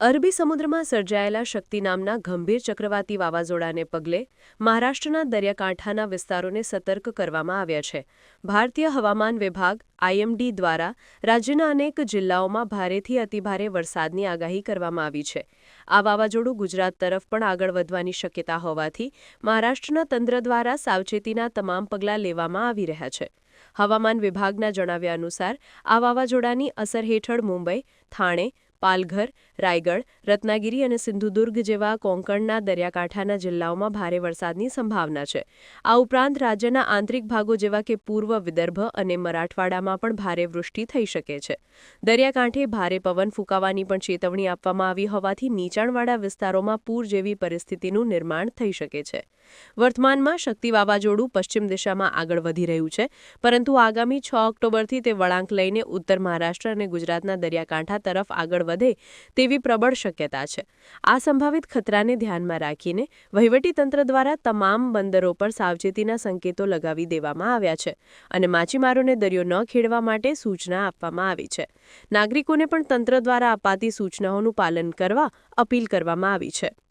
અરબી સમુદ્રમાં સર્જાયેલા શક્તિ નામના ગંભીર ચક્રવાતી વાવાઝોડાને પગલે મહારાષ્ટ્રના દરિયાકાંઠાના વિસ્તારોને સતર્ક કરવામાં આવ્યા છે. ભારતીય હવામાન વિભાગ, આઈએમડી દ્વારા રાજ્યના અનેક જિલ્લાઓમાં ભારેથી અતિભારે વરસાદની આગાહી કરવામાં આવી છે. આ વાવાઝોડું ગુજરાત તરફ પણ આગળ વધવાની શક્યતા હોવાથી મહારાષ્ટ્રના તંત્ર દ્વારા સાવચેતીના તમામ પગલાં લેવામાં આવી રહ્યા છે. હવામાન વિભાગના જણાવ્યા અનુસાર, આ વાવાઝોડાની અસર હેઠળ મુંબઈ, થાણે પાલઘર, રાયગઢ, રત્નાગીરી અને સિંધુદુર્ગ જેવા કોંકણના દરિયાકાંઠાના જિલ્લાઓમાં ભારે વરસાદની સંભાવના છે. આ ઉપરાંત રાજ્યના આંતરિક ભાગો જેવા કે પૂર્વ વિદર્ભ અને મરાઠવાડામાં પણ ભારે વૃષ્ટિ થઈ શકે છે. દરિયાકાંઠે ભારે પવન ફૂંકાવાની પણ ચેતવણી આપવામાં આવી હોવાથી નીચાણવાળા વિસ્તારોમાં પૂર જેવી પરિસ્થિતિનું નિર્માણ થઈ શકે છે. વર્તમાનમાં શક્તિ વાવાઝોડું પશ્ચિમ દિશામાં આગળ વધી રહ્યું છે, પરંતુ આગામી છ ઓક્ટોબરથી તે વળાંક લઈને ઉત્તર મહારાષ્ટ્ર અને ગુજરાતના દરિયાકાંઠા તરફ આગળ વધે તેવી પ્રબળ શક્યતા છે. આ સંભવિત ખતરાને ધ્યાનમાં રાખીને વહીવટીતંત્ર દ્વારા તમામ બંદરો પર સાવચેતીના સંકેતો લગાવી દેવામાં આવ્યા છે અને માછીમારોને દરિયો ન ખેડવા માટે સૂચના આપવામાં આવી છે. નાગરિકોને પણ તંત્ર દ્વારા અપાતી સૂચનાઓનું પાલન કરવા અપીલ કરવામાં આવી છે.